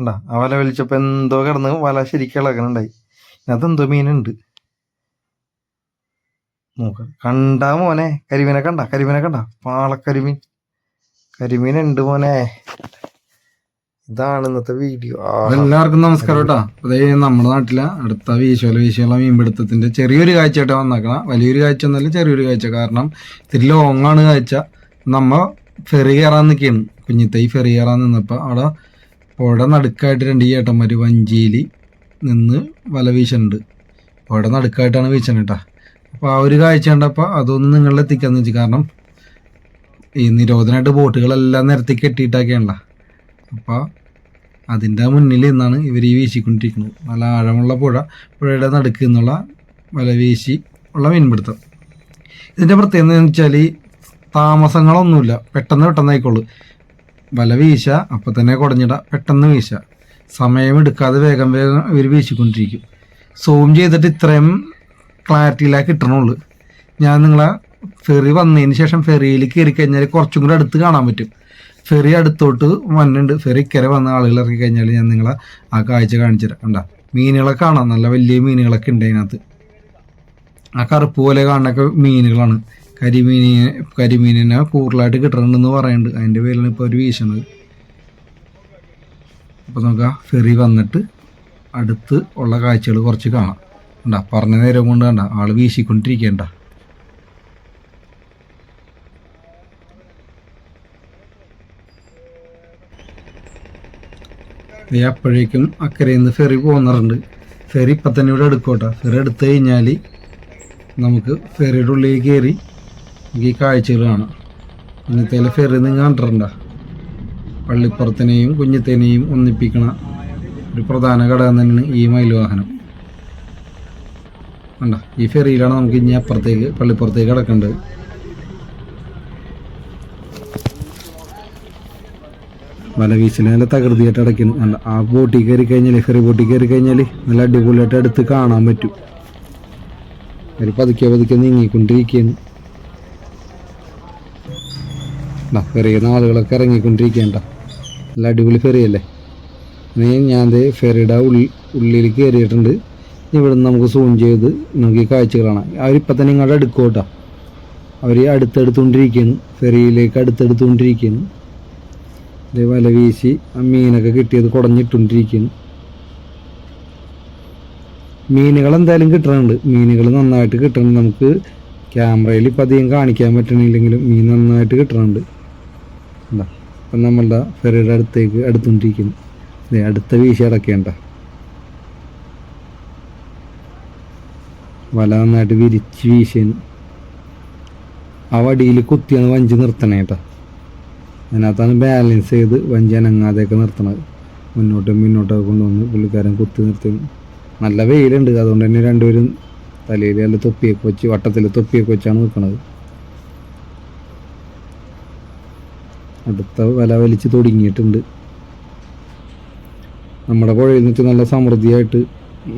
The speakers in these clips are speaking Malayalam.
കണ്ടാ ആ വല വലിച്ചപ്പോൾ എന്തോ കിടന്ന് വല ശരിക്കും ഇളകണുണ്ടായി അതെന്തോ മീനുണ്ട്. നോക്ക കണ്ടാ മോനെ കരിമീനെ കണ്ട കരിമീനെ കണ്ട പാളക്കരിമീൻ. കരിമീൻ ഉണ്ട് മോനെ. ഇതാണ് ഇന്നത്തെ വീഡിയോ. എല്ലാവർക്കും നമസ്കാരം കേട്ടോ. അതേ നമ്മുടെ നാട്ടിലെ അടുത്ത വീശോല വീശോല മീൻപിടുത്തത്തിന്റെ ചെറിയൊരു കാഴ്ച കാഴ്ചയായിട്ട് വന്നേക്കണ. വലിയൊരു കാഴ്ച എന്നല്ല ചെറിയൊരു കാഴ്ച. കാരണം ഇത്തിരി ലോങ്ങാണ് കാഴ്ച. നമ്മ ഫെറി കയറാൻ നിൽക്കുകയാണ്. കുഞ്ഞിത്തൈ ഫെറി കയറാൻ നിന്നപ്പോൾ അവിടെ പുഴ നടുക്കായിട്ട് രണ്ട് ഈ ഏട്ടന്മാർ വഞ്ചിയിൽ നിന്ന് വല വീശുന്നുണ്ട് പുഴ നടുക്കായിട്ടാണ് വീശുന്നത് കേട്ടോ അപ്പോൾ ആ ഒരു കാഴ്ച കണ്ടപ്പോൾ അതൊന്ന് നിങ്ങളിൽ എത്തിക്കാന്ന് വെച്ചു കാരണം ഈ നിരോധനമായിട്ട് ബോട്ടുകളെല്ലാം നിരത്തി കെട്ടിയിട്ടൊക്കെയാണല്ലോ അപ്പോൾ അതിന്റെ മുന്നിൽ നിന്നാണ് ഇവർ ഈ വീശിക്കൊണ്ടിരിക്കുന്നത്. നല്ല ആഴമുള്ള പുഴ പുഴയുടെ നടുക്ക് നിന്നുള്ള വല വീശി ഉള്ള മീൻപിടുത്തം. ഇതിന്റെ പ്രത്യേകത എന്ന് വെച്ചാൽ താമസങ്ങളൊന്നുമില്ല. പെട്ടെന്ന് പെട്ടെന്ന് ആയിക്കോളൂ വല വീശ അപ്പം തന്നെ കുടഞ്ഞിട പെട്ടെന്ന് വീശ. സമയമെടുക്കാതെ വേഗം വേഗം ഇവർ വീശിക്കൊണ്ടിരിക്കും. സൂം ചെയ്തിട്ട് ഇത്രയും ക്ലാരിറ്റിയിലാണ് കിട്ടണുള്ളൂ. ഞാൻ നിങ്ങളെ ഫെറി വന്നതിന് ശേഷം ഫെറിയിൽ കയറി കഴിഞ്ഞാൽ കുറച്ചും കൂടെ അടുത്ത് കാണാൻ പറ്റും. ഫെറി അടുത്തോട്ട് വന്നുണ്ട് ഫെറി ഇക്കരെ വന്ന ആളുകൾ ഇറങ്ങി കഴിഞ്ഞാൽ ഞാൻ നിങ്ങളെ ആ കാഴ്ച കാണിച്ചു തരാം. കണ്ട? മീനുകളെ കാണാം. നല്ല വലിയ മീനുകളൊക്കെ ഉണ്ട് അതിനകത്ത്. ആ കറുപ്പ് പോലെ കാണുന്നൊക്കെ മീനുകളാണ്. കരിമീനിനെ കരിമീനിനെ കൂടുതലായിട്ട് കിട്ടണമെന്ന് പറയുന്നുണ്ട് അതിന്റെ പേരിലാണ് ഇപ്പോൾ ഒരു വീശണത്. അപ്പോൾ നമുക്ക് ആ ഫെറി വന്നിട്ട് അടുത്ത് ഉള്ള കാഴ്ചകൾ കുറച്ച് കാണാം. കണ്ട പറഞ്ഞ നേരം കൊണ്ട് കണ്ട ആൾ വീശിക്കൊണ്ടിരിക്കേണ്ട. അപ്പോഴേക്കും അക്കരയിൽ നിന്ന് ഫെറി പോകുന്നുണ്ട് ഫെറി ഇപ്പം തന്നെ ഇവിടെ എടുക്കോട്ടെ ഫെറി എടുത്തു കഴിഞ്ഞാൽ നമുക്ക് ഫെറിയുടെ ഉള്ളിൽ കയറി ഈ കാഴ്ചകൾ കാണാം ഇന്നത്തെ ഫെറി നിങ്ങൾ കണ്ടിട്ടുണ്ട? പള്ളിപ്പുറത്തിനെയും കുഞ്ഞത്തേനെയും ഒന്നിപ്പിക്കണ ഒരു പ്രധാന ഘടകം തന്നെയാണ് ഈ മയിൽ വാഹനം ഈ ഫെറിയിലാണ് നമുക്ക് ഇനി അപ്പുറത്തേക്ക് പള്ളിപ്പുറത്തേക്ക് കിടക്കേണ്ടത്. വല വീശിന് നല്ല തകൃതിയായിട്ട് അടയ്ക്കുന്നു നല്ല ആ ബോട്ടിൽ കയറി കഴിഞ്ഞാൽ ഫെറി ബോട്ടിൽ കയറി കഴിഞ്ഞാൽ നല്ല അടിപൊളിയായിട്ട് അടുത്ത് കാണാൻ പറ്റും. ഒരു പതുക്കെ പതുക്കെ നീങ്ങിക്കൊണ്ടിരിക്കുകയാണ്. ഫെറിയുന്ന ആളുകളൊക്കെ ഇറങ്ങിക്കൊണ്ടിരിക്കേണ്ട നല്ല അടിപൊളി ഫെറിയല്ലേ ഞാൻ ദേ ഫെറിയുടെ ഉള്ളിൽ ഉള്ളിൽ കയറിയിട്ടുണ്ട്. ഇവിടെ നിന്ന് നമുക്ക് സൂം ചെയ്ത് നമുക്ക് ഈ കാഴ്ചകൾ കാണാം. തന്നെ ഇങ്ങോട്ട് അടുക്കോട്ടാ അവർ അടുത്തെടുത്തുകൊണ്ടിരിക്കുകയാണ് ഫെറിയിലേക്ക് അടുത്തെടുത്തുകൊണ്ടിരിക്കുകയാണ് അതേ വല വീശി ആ മീനൊക്കെ കിട്ടിയത് കുടഞ്ഞിട്ടുകൊണ്ടിരിക്കുകയാണ് മീനുകൾ എന്തായാലും കിട്ടുന്നുണ്ട് മീനുകൾ നന്നായിട്ട് കിട്ടുന്നുണ്ട് നമുക്ക് ക്യാമറയിൽ ഇപ്പം അധികം കാണിക്കാൻ പറ്റണില്ലെങ്കിലും മീൻ നന്നായിട്ട് കിട്ടുന്നുണ്ട് എന്താ അപ്പം നമ്മളുടെ ഫെറിയുടെ അടുത്തേക്ക് അടുത്തുകൊണ്ടിരിക്കുന്നു. ദേ അടുത്ത വീശി അടക്കേണ്ട വല നന്നായിട്ട് വിരിച്ച് വീശേന്. ആ വടിയിൽ കുത്തിയാണ് വഞ്ചി നിർത്തണേ കേട്ടോ അതിനകത്താണ് ബാലൻസ് ചെയ്ത് വഞ്ചി അനങ്ങാതെയൊക്കെ നിർത്തണത്. മുന്നോട്ടും മുന്നോട്ടൊക്കെ കൊണ്ടുവന്ന് പുള്ളിക്കാരൻ കുത്തി നിർത്തി. നല്ല വെയിലുണ്ട്. അതുകൊണ്ട് തന്നെ രണ്ടുപേരും തലയിൽ നല്ല തൊപ്പിയൊക്കെ വെച്ച് വട്ടത്തിൽ തൊപ്പിയൊക്കെ വെച്ചാണ് നിൽക്കുന്നത് അടുത്ത വല വലിച്ച് തുടങ്ങിയിട്ടുണ്ട്. നമ്മുടെ പുഴയിൽ നിന്ന് നല്ല സമൃദ്ധിയായിട്ട്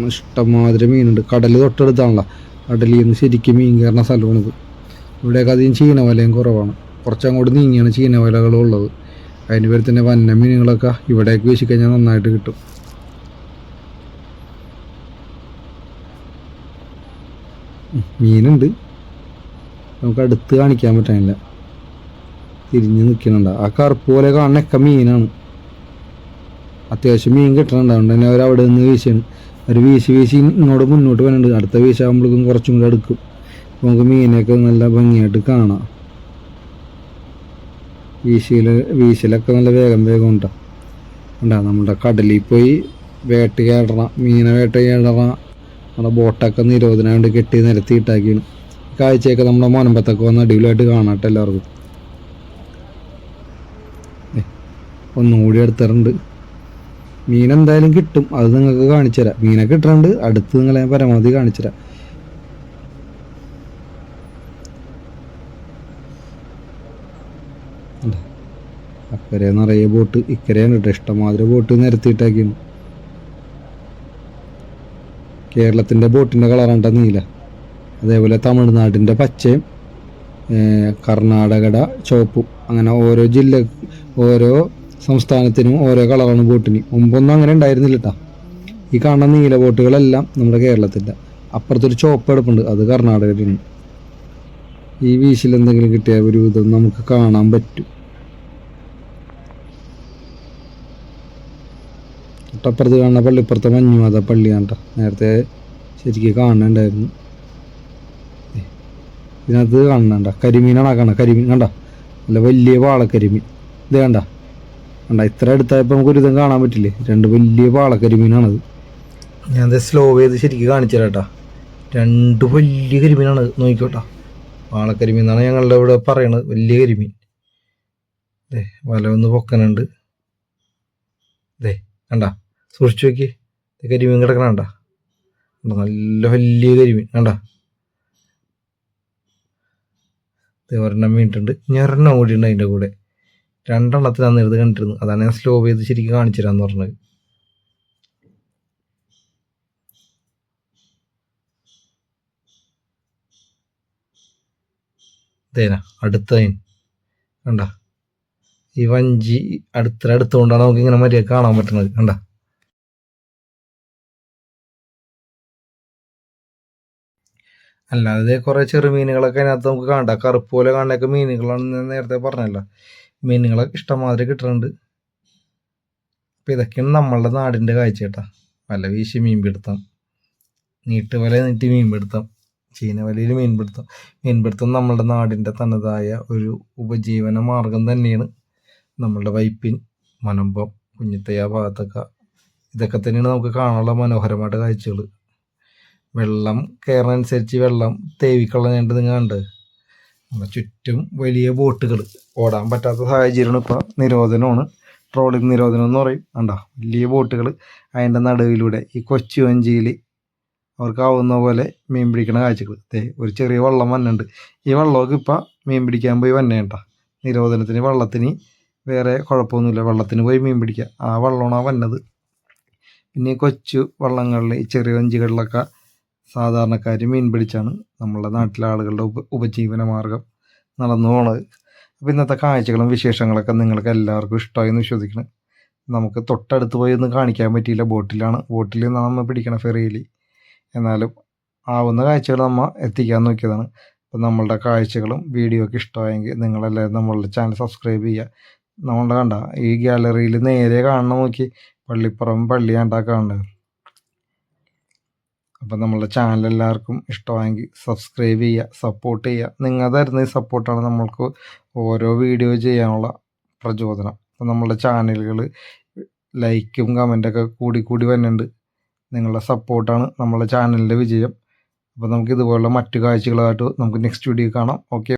ഇഷ്ടംമാതിരി മീനുണ്ട്. കടൽ തൊട്ടടുത്താണല്ലോ. കടലിൽ നിന്ന് ശരിക്കും മീൻ കയറുന്ന സ്ഥലമാണിത്. ഇവിടെയൊക്കെ അധികം ചീനവലയും കുറവാണ്. കുറച്ചങ്ങോട്ട് നീങ്ങിയാണ് ചീനവലകൾ ഉള്ളത്. അതിന് പേര് തന്നെ വന്ന മീനുകളൊക്കെ ഇവിടേക്ക് വീശിക്കഴിഞ്ഞാൽ നന്നായിട്ട് കിട്ടും. മീനുണ്ട്. നമുക്ക് അടുത്ത് കാണിക്കാൻ പറ്റാനില്ല. തിരിഞ്ഞ് നിൽക്കുന്നുണ്ട്. ആ കറുപ്പോലെ പോലെ കാണുന്നൊക്കെ മീനാണ്. അത്യാവശ്യം മീൻ കിട്ടണുണ്ട്. അതുകൊണ്ട് തന്നെ അവിടെ നിന്ന് വീശാണ് അവർ വീശി വീശി ഇങ്ങോട്ട് മുന്നോട്ട് വരുന്നുണ്ട് അടുത്ത വീശാകുമ്പോഴേക്കും കുറച്ചും കൂടെ എടുക്കും. നമുക്ക് മീനൊക്കെ നല്ല ഭംഗിയായിട്ട് കാണാം. വീശിയിൽ വീശിലൊക്കെ നല്ല വേഗം വേഗം ഉണ്ടാവും ഉണ്ടാ? നമ്മുടെ കടലിൽ പോയി വേട്ട വേട്ടയാടണം മീനെ വേട്ടയാടണം നമ്മുടെ ബോട്ടൊക്കെ നിരോധനം കൊണ്ട് കെട്ടി നിരത്തി ഇട്ടാക്കിയാണ്. ഈ കാഴ്ചയൊക്കെ നമ്മുടെ മോനമ്പത്തൊക്കെ വന്ന് അടിപൊളിയായിട്ട് കാണാട്ടെ എല്ലാവർക്കും ദേ, ഒന്നുകൂടി എടുത്തിട്ടുണ്ട്. മീൻ എന്തായാലും കിട്ടും. അത് നിങ്ങൾക്ക് കാണിച്ചു തരാം. മീനെ കിട്ടുന്നുണ്ട് അടുത്ത് നിങ്ങളെ പരമാവധി കാണിച്ചു തരാം. ഇല്ല. അക്കരെ നിറയെ ബോട്ട്. ഇക്കരെയാണ് കേട്ടോ ഇഷ്ടമാതിരി ബോട്ട് നിരത്തിയിട്ടാക്കിയാണ് കേരളത്തിന്റെ ബോട്ടിന്റെ കളറാണ്ട നീല. അതേപോലെ തമിഴ്നാടിന്റെ പച്ചയും കർണാടകയുടെ ചുവപ്പും. അങ്ങനെ ഓരോ ജില്ല ഓരോ സംസ്ഥാനത്തിനും ഓരോ കളറാണ് ബോട്ടിന്. മുമ്പൊന്നും അങ്ങനെ ഉണ്ടായിരുന്നില്ല കേട്ടോ ഈ കാണുന്ന നീല ബോട്ടുകളെല്ലാം നമ്മുടെ കേരളത്തിന്റെ. അപ്പുറത്തൊരു ചോപ്പ് എടുപ്പുണ്ട് അത് കർണാടകയിലാണ്. ഈ വീശിൽ എന്തെങ്കിലും കിട്ടിയ ഒരു വിധം നമുക്ക് കാണാൻ പറ്റും. തൊട്ടപ്പുറത്ത് കാണുന്ന പള്ളി ഇപ്പുറത്തെ മഞ്ഞുമാത പള്ളിയാണ് കേട്ടോ നേരത്തെ ശരിക്കും കാണുന്നുണ്ടായിരുന്നു ഇതിനകത്ത് കാണുന്നുണ്ട കരിമീനാണ് കാണാം കരിമീൻ കണ്ട? നല്ല വലിയ വാളക്കരിമീൻ ഇത് കണ്ട? കണ്ട ഇത്ര അടുത്തായപ്പോൾ നമുക്ക് ഇതും കാണാൻ പറ്റില്ലേ? രണ്ട് വലിയ പാളക്കരിമീനാണത്. ഞാൻ സ്ലോ ചെയ്ത് ശരിക്കും കാണിച്ചു തരാട്ടാ രണ്ട് വലിയ കരിമീനാണ് നോക്കിക്കോട്ടാ. പാളക്കരിമീനാണ് എന്നാണ് ഞങ്ങളുടെ ഇവിടെ പറയണത്. വലിയ കരിമീൻ. അതെ വല ഒന്ന് പൊക്കനുണ്ട് അതെ കണ്ട? സൂക്ഷിച്ചു നോക്കി കരിമീൻ കിടക്കണ കണ്ട? നല്ല വലിയ കരിമീൻ. കണ്ട? ഒരെണ്ണം വീണിട്ടുണ്ട്. ഞാൻ ഒരെണ്ണം കൂടി ഉണ്ട് അതിന്റെ കൂടെ. രണ്ടെണ്ണത്തിനാണ് ഇത് കണ്ടിരുന്നത് അതാണ് ഞാൻ സ്ലോ ചെയ്ത് ശരിക്കും കാണിച്ചു പറഞ്ഞത്. തേന അടുത്ത ലൈൻ കണ്ട? ഈ വഞ്ചി അടുത്ത അടുത്തുകൊണ്ടാണ് നമുക്ക് ഇങ്ങനെ മര്യാദ കാണാൻ പറ്റുന്നത്. കണ്ട? അല്ലാതെ കുറെ ചെറുമീനുകളൊക്കെ അതിനകത്ത് നമുക്ക് കാണണ്ട. കറുപ്പ് പോലെ കാണുന്നൊക്കെ മീനുകളാണ് ഞാൻ നേരത്തെ പറഞ്ഞല്ലോ. മീനുകളൊക്കെ ഇഷ്ടംമാതിരി കിട്ടുന്നുണ്ട് അപ്പം ഇതൊക്കെയാണ് നമ്മളുടെ നാടിന്റെ കാഴ്ച കേട്ടാ. വല വീശി മീൻ പിടുത്തം. നീട്ട് വല നീട്ടി മീൻ പിടുത്തം. ചീന വലയിൽ മീൻ പിടുത്തം. മീൻ പിടുത്തം നമ്മളുടെ നാടിന്റെ തനതായ ഒരു ഉപജീവന മാർഗം തന്നെയാണ്. നമ്മളുടെ വൈപ്പിൻ മനമ്പം കുഞ്ഞിത്തയ്യ ഭാഗത്തൊക്കെ. ഇതൊക്കെ തന്നെയാണ് നമുക്ക് കാണാനുള്ള മനോഹരമായിട്ട് കാഴ്ചകൾ വെള്ളം കയറുന്നതനുസരിച്ച് വെള്ളം തേവിക്കളഞ്ഞിട്ട് നിങ്ങൾ കണ്ട് നമ്മുടെ ചുറ്റും വലിയ ബോട്ടുകൾ ഓടാൻ പറ്റാത്ത സാഹചര്യമാണ് ഇപ്പോൾ നിരോധനമാണ്. ട്രോളിംഗ് നിരോധനം എന്ന് പറയും. കണ്ടോ? വലിയ ബോട്ടുകൾ അതിന്റെ നടുവിലൂടെ ഈ കൊച്ചു വഞ്ചിയിൽ അവർക്കാവുന്ന പോലെ മീൻ പിടിക്കണ കാഴ്ചകൾ. ദേ ഒരു ചെറിയ വള്ളം വന്നുണ്ട് ഈ വള്ളമൊക്കെ ഇപ്പോൾ മീൻ പിടിക്കാൻ പോയി വന്നേണ്ട നിരോധനത്തിന് വള്ളത്തിന് വേറെ കുഴപ്പമൊന്നുമില്ല. വള്ളത്തിന് പോയി മീൻ പിടിക്കുക ആ വള്ളമാണ് ആ വന്നത്. പിന്നെ കൊച്ചു വള്ളങ്ങളിൽ ഈ ചെറിയ വഞ്ചികളിലൊക്കെ സാധാരണക്കാർ മീൻ പിടിച്ചാണ് നമ്മളുടെ നാട്ടിലെ ആളുകളുടെ ഉപ ഉപജീവന മാർഗം നടന്നു പോണത്. അപ്പോൾ ഇന്നത്തെ കാഴ്ചകളും വിശേഷങ്ങളൊക്കെ നിങ്ങൾക്ക് എല്ലാവർക്കും ഇഷ്ടമായി എന്ന് വിശ്വസിക്കണം നമുക്ക് തൊട്ടടുത്ത് പോയി ഒന്നും കാണിക്കാൻ പറ്റിയില്ല. ബോട്ടിലാണ്. ബോട്ടിൽ നമ്മൾ പിടിക്കണം ഫെറിയിൽ എന്നാലും ആവുന്ന കാഴ്ചകൾ നമ്മൾ എത്തിക്കാൻ നോക്കിയതാണ്. അപ്പോൾ നമ്മളുടെ കാഴ്ചകളും വീഡിയോ ഒക്കെ ഇഷ്ടമായെങ്കിൽ നിങ്ങളെല്ലാവരും നമ്മളുടെ ചാനൽ സബ്സ്ക്രൈബ് ചെയ്യുക. നമ്മളുടെ കണ്ട ഈ ഗാലറിയിൽ നേരെ കാണണം നോക്കി. പള്ളിപ്പുറം പള്ളി കണ്ടാ കാണുന്നത്. അപ്പം നമ്മളുടെ ചാനൽ എല്ലാവർക്കും ഇഷ്ടമായെങ്കിൽ സബ്സ്ക്രൈബ് ചെയ്യുക സപ്പോർട്ട് ചെയ്യുക. നിങ്ങൾ തരുന്ന ഈ സപ്പോർട്ടാണ് നമ്മൾക്ക് ഓരോ വീഡിയോ ചെയ്യാനുള്ള പ്രചോദനം. അപ്പം നമ്മളുടെ ചാനലുകൾ ലൈക്കും കമന്റൊക്കെ കൂടി കൂടി വരുന്നുണ്ട്. നിങ്ങളുടെ സപ്പോർട്ടാണ് നമ്മളുടെ ചാനലിന്റെ വിജയം. അപ്പോൾ നമുക്ക് ഇതുപോലുള്ള മറ്റു കാഴ്ചകളായിട്ട് നമുക്ക് നെക്സ്റ്റ് വീഡിയോ കാണാം. ഓക്കെ